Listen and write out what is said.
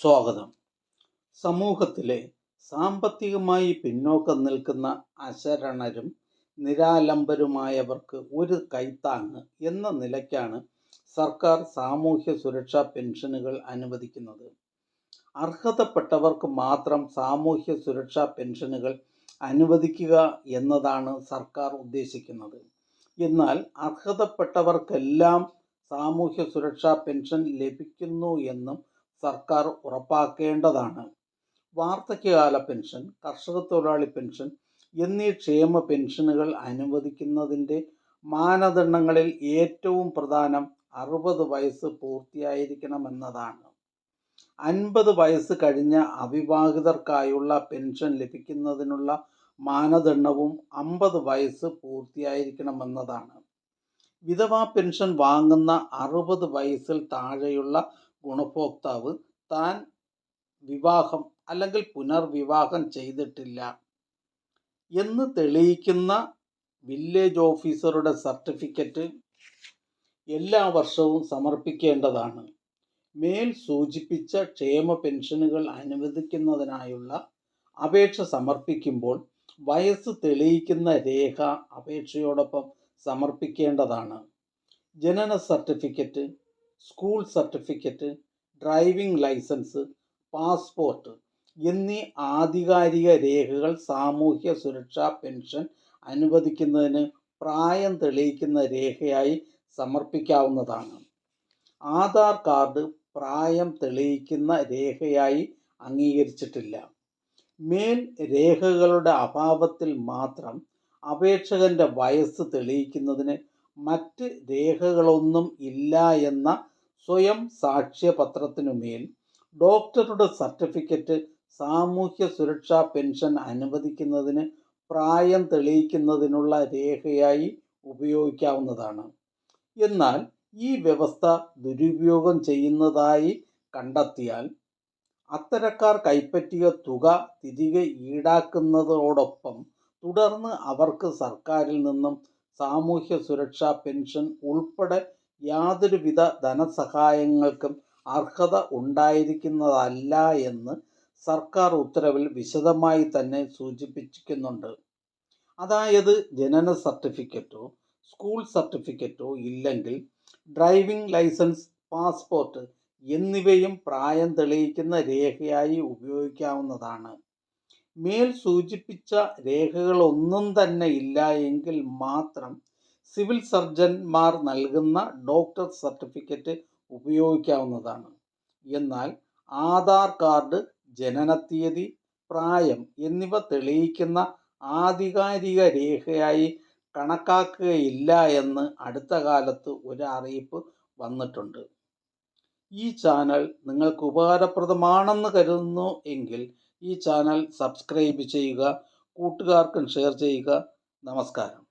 സ്വാഗതം. സമൂഹത്തിലെ സാമ്പത്തികമായി പിന്നോക്കം നിൽക്കുന്ന അശരണരും നിരാലംബരുമായവർക്ക് ഒരു കൈത്താങ്ങ് എന്ന നിലയ്ക്കാണ് സർക്കാർ സാമൂഹ്യ സുരക്ഷാ പെൻഷനുകൾ അനുവദിക്കുന്നത്. അർഹതപ്പെട്ടവർക്ക് മാത്രം സാമൂഹ്യ സുരക്ഷാ പെൻഷനുകൾ അനുവദിക്കുക എന്നതാണ് സർക്കാർ ഉദ്ദേശിക്കുന്നത്. എന്നാൽ അർഹതപ്പെട്ടവർക്കെല്ലാം സാമൂഹ്യ സുരക്ഷാ പെൻഷൻ ലഭിക്കുന്നു എന്നും സർക്കാർ ഉറപ്പാക്കേണ്ടതാണ്. വാർദ്ധക്യകാല പെൻഷൻ കർഷക തൊഴിലാളി പെൻഷൻ എന്നീ ക്ഷേമ പെൻഷനുകൾ അനുവദിക്കുന്നതിന്റെ മാനദണ്ഡങ്ങളിൽ ഏറ്റവും പ്രധാനം അറുപത് വയസ്സ് പൂർത്തിയായിരിക്കണമെന്നതാണ്. അൻപത് വയസ്സ് കഴിഞ്ഞ അവിവാഹിതർക്കായുള്ള പെൻഷൻ ലഭിക്കുന്നതിനുള്ള മാനദണ്ഡവും അമ്പത് വയസ്സ് പൂർത്തിയായിരിക്കണമെന്നതാണ്. വിധവാ പെൻഷൻ വാങ്ങുന്ന അറുപത് വയസ്സിൽ താഴെയുള്ള ഗുണഭോക്താവ് താൻ വിവാഹം അല്ലെങ്കിൽ പുനർവിവാഹം ചെയ്തിട്ടില്ല എന്ന് തെളിയിക്കുന്ന വില്ലേജ് ഓഫീസറുടെ സർട്ടിഫിക്കറ്റ് എല്ലാ വർഷവും സമർപ്പിക്കേണ്ടതാണ്. മേൽ സൂചിപ്പിച്ച ക്ഷേമ പെൻഷനുകൾ അനുവദിക്കുന്നതിനായുള്ള അപേക്ഷ സമർപ്പിക്കുമ്പോൾ വയസ്സ് തെളിയിക്കുന്ന രേഖ അപേക്ഷയോടൊപ്പം സമർപ്പിക്കേണ്ടതാണ്. ജനന certificate school certificate driving licence passport എന്നീ ആധികാരിക രേഖകൾ സാമൂഹ്യ സുരക്ഷാ പെൻഷൻ അനുവദിക്കുന്നതിന് പ്രായം തെളിയിക്കുന്ന രേഖയായി സമർപ്പിക്കാവുന്നതാണ്. ആധാർ കാർഡ് പ്രായം തെളിയിക്കുന്ന രേഖയായി അംഗീകരിച്ചിട്ടില്ല. മേൽ രേഖകളുടെ അഭാവത്തിൽ മാത്രം അപേക്ഷകന്റെ വയസ്സ് തെളിയിക്കുന്നതിന് മറ്റ് രേഖകളൊന്നും ഇല്ല എന്ന സ്വയം സാക്ഷ്യപത്രത്തിനുമേൽ ഡോക്ടറുടെ സർട്ടിഫിക്കറ്റ് സാമൂഹ്യ സുരക്ഷാ പെൻഷൻ അനുവദിക്കുന്നതിന് പ്രായം തെളിയിക്കുന്നതിനുള്ള രേഖയായി ഉപയോഗിക്കാവുന്നതാണ്. എന്നാൽ ഈ വ്യവസ്ഥ ദുരുപയോഗം ചെയ്യുന്നതായി കണ്ടെത്തിയാൽ അത്തരക്കാർ കൈപ്പറ്റിയ തുക തിരികെ ഈടാക്കുന്നതോടൊപ്പം തുടർന്ന് അവർക്ക് സർക്കാരിൽ നിന്നും സാമൂഹ്യ സുരക്ഷാ പെൻഷൻ ഉൾപ്പെടെ യാതൊരുവിധ ധനസഹായങ്ങൾക്കും അർഹത ഉണ്ടായിരിക്കുന്നതല്ല എന്ന് സർക്കാർ ഉത്തരവിൽ വിശദമായി തന്നെ സൂചിപ്പിച്ചിരിക്കുന്നുണ്ട്. അതായത് ജനന സർട്ടിഫിക്കറ്റോ സ്കൂൾ സർട്ടിഫിക്കറ്റോ ഇല്ലെങ്കിൽ ഡ്രൈവിംഗ് ലൈസൻസ് പാസ്പോർട്ട് എന്നിവയും പ്രായം തെളിയിക്കുന്ന രേഖയായി ഉപയോഗിക്കാവുന്നതാണ്. മേൽ സൂചിപ്പിച്ച രേഖകളൊന്നും തന്നെ ഇല്ല എങ്കിൽ മാത്രം സിവിൽ സർജൻമാർ നൽകുന്ന ഡോക്ടർ സർട്ടിഫിക്കറ്റ് ഉപയോഗിക്കാവുന്നതാണ്. എന്നാൽ ആധാർ കാർഡ് ജനനത്തീയതി പ്രായം എന്നിവ തെളിയിക്കുന്ന ആധികാരിക രേഖയായി കണക്കാക്കുകയില്ല എന്ന് അടുത്ത കാലത്ത് ഒരു അറിയിപ്പ് വന്നിട്ടുണ്ട്. ഈ ചാനൽ നിങ്ങൾക്ക് ഉപകാരപ്രദമാണെന്ന് കരുതുന്നു എങ്കിൽ ഈ ചാനൽ സബ്സ്ക്രൈബ് ചെയ്യുക കൂട്ടുകാർക്കും ഷെയർ ചെയ്യുക. നമസ്കാരം.